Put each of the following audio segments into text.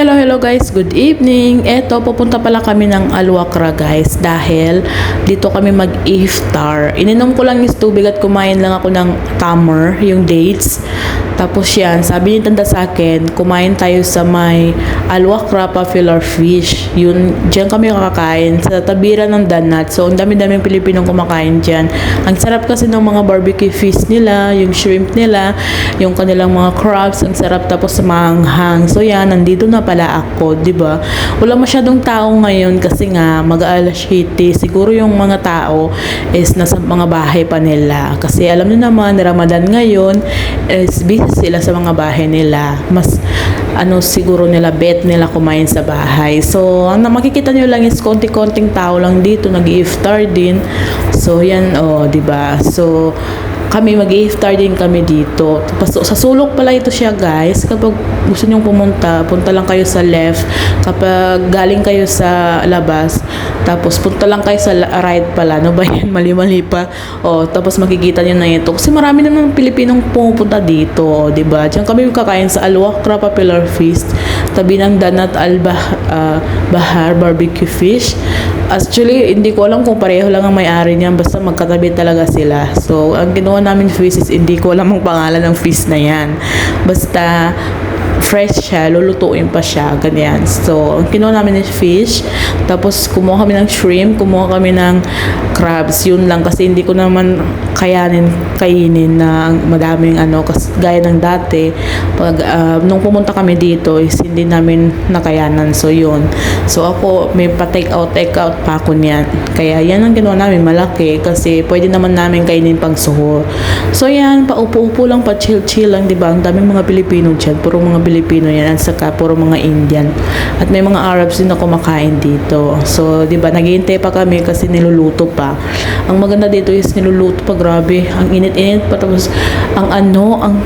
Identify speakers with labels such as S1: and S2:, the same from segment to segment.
S1: Hello, hello guys. Good evening. Eto, pupunta pala kami ng Alwakra guys dahil dito kami mag-iftar. Ininom ko lang yung tubig at kumain lang ako ng tamer, yung dates. Tapos yan, sabi ni Tanda sa akin, kumain tayo sa may Alwakra Popular Fish. Yun, dyan kami kakain sa tabiran ng Danat. So, ang dami-daming Pilipinong kumakain dyan. Ang sarap kasi ng mga barbecue fish nila, yung shrimp nila, yung kanilang mga crabs, ang sarap tapos maanghang. So, yan, nandito na pala ako, di ba? Wala masyadong tao ngayon kasi nga mag-aalas 7. Siguro yung mga tao is nasa mga bahay pa nila. Kasi alam niyo naman, Ramadan ngayon is busy sila sa mga bahay nila. Mas ano siguro nila bet nila kumain sa bahay. So, ang makikita niyo lang is konti-konting tao lang dito nag-iftar din. So, yan oh, 'di ba? So, kami mag-iftar din kami dito. Tapos sa sulok pala ito siya guys. Kapag gusto niyo pumunta, punta lang kayo sa left. Kapag galing kayo sa labas, tapos punta lang kayo sa right pala. No ba yan? Mali-mali pa. O, tapos makikita niyo na ito. Kasi marami naman Pilipinong pumupunta dito. O, di ba? Diyan kami kakain sa Alwakra Popular Feast. Tabi ng Danat Al ah, Bahar Barbecue Fish. Actually, hindi ko alam kung pareho lang ang may-ari niyan. Basta magkatabi talaga sila. So, ang ginawa namin fish is hindi ko alam ang pangalan ng fish na yan. Basta, fresh siya, lulutuin pa siya, ganyan. So, ang kinuha namin is fish, tapos kumuha kami ng shrimp, kumuha kami ng crabs, yun lang kasi hindi ko naman kayanin kainin na madaming ano, kasi gaya ng dati, pag ah, nung pumunta kami dito is hindi namin nakayanan, so yun. So ako, may pa-take out, take out pa ako niyan. Kaya yan ang ginawa namin, malaki, kasi pwede naman namin kainin pang suhor. So yan, paupo-upo lang, pa chill-chill lang, di ba? Ang daming mga Pilipino dyan, puro mga Pilipino yan, at saka puro mga Indian. At may mga Arabs din na kumakain dito. So, di ba, naghihintay pa kami kasi niluluto pa. Ang maganda dito is niluluto pa, grabe. Ang init-init pa, tapos ang ano, ang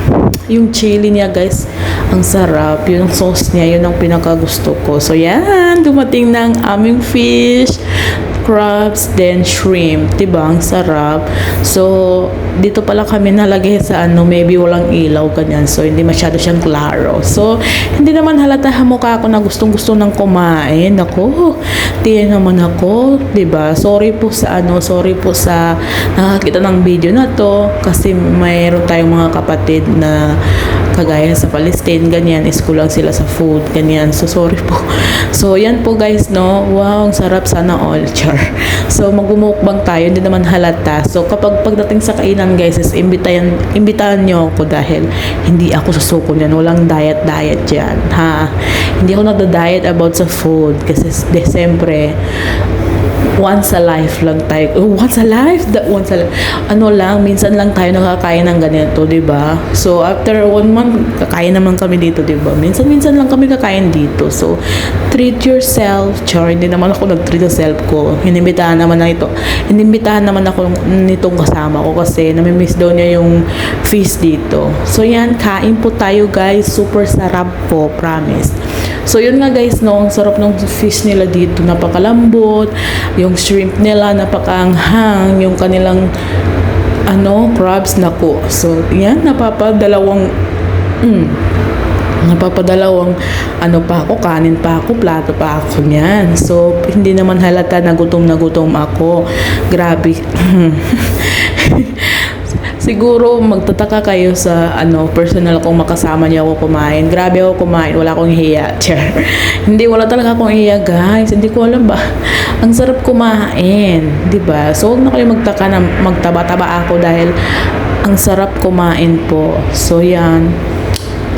S1: yung chili niya guys, ang sarap. Yung sauce niya, yun ang pinakagusto ko. So, yan, dumating na aming fish crabs, then shrimp. Diba? Ang sarap. So, dito pala kami nalagay sa ano, maybe walang ilaw, ganyan. So, hindi masyado siyang klaro. So, hindi naman halata ha mukha ako na gustong gusto ng kumain. Ako, tiyan naman ako. Diba? Sorry po sa ano, sorry po sa nakakita ng video na to. Kasi mayroon tayong mga kapatid na kagaya sa Palestine, ganyan, is kulang sila sa food, ganyan. So, sorry po. So, yan po guys, no? Wow, ang sarap sana all, char. So, magmumukbang tayo, hindi naman halata. So, kapag pagdating sa kainan guys, is imbitahan, imbitahan nyo ako dahil hindi ako susuko niyan. Walang diet-diet yan, ha? Hindi ako nagda-diet about sa food kasi de, siyempre, once a life lang tayo. Oh, once a life? That once a life. Ano lang, minsan lang tayo nakakain ng ganito, di ba? So, after one month, kakain naman kami dito, di ba? Minsan-minsan lang kami kakain dito. So, treat yourself. Char, hindi naman ako nag-treat sa self ko. Inimbitahan naman na ito. Inimbitahan naman ako nitong kasama ko kasi namimiss daw niya yung feast dito. So, yan, kain po tayo guys. Super sarap po, promise. So, yun nga guys, no, ang sarap ng fish nila dito. Napakalambot. Yung shrimp nila, napakaanghang. Yung kanilang, ano, crabs, nako. So, yan, napapadalawang, mm, napapadalawang, ano pa ako, kanin pa ako, plato pa ako niyan. So, hindi naman halata na gutom na gutom ako. Grabe. Siguro magtataka kayo sa ano personal kung makasama niyo ako kumain. Grabe ako kumain, wala akong hiya. Hindi wala talaga akong hiya, guys. Hindi ko alam ba. Ang sarap kumain, 'di ba? So, huwag na kayo magtaka na magtaba-taba ako dahil ang sarap kumain po. So, yan.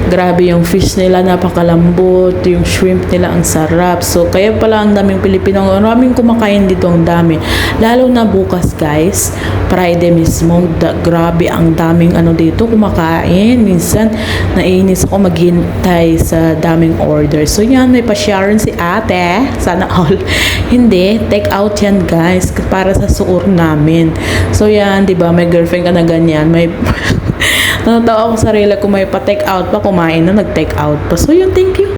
S1: Grabe yung fish nila, napakalambot. Yung shrimp nila, ang sarap. So, kaya pala ang daming Pilipino. Maraming kumakain dito, ang dami. Lalo na bukas, guys. Friday mismo. Da, grabe, ang daming ano dito kumakain. Minsan, nainis ako maghintay sa daming order. So, yan, may pa-Sharon si ate. Sana all. Hindi, take out yan, guys. Para sa suor namin. So, yan, di ba May girlfriend ka na ganyan. May Natatawa ako sa sarili ko may pa-take out pa, kumain na, nag-take out pa. So, yun, thank you.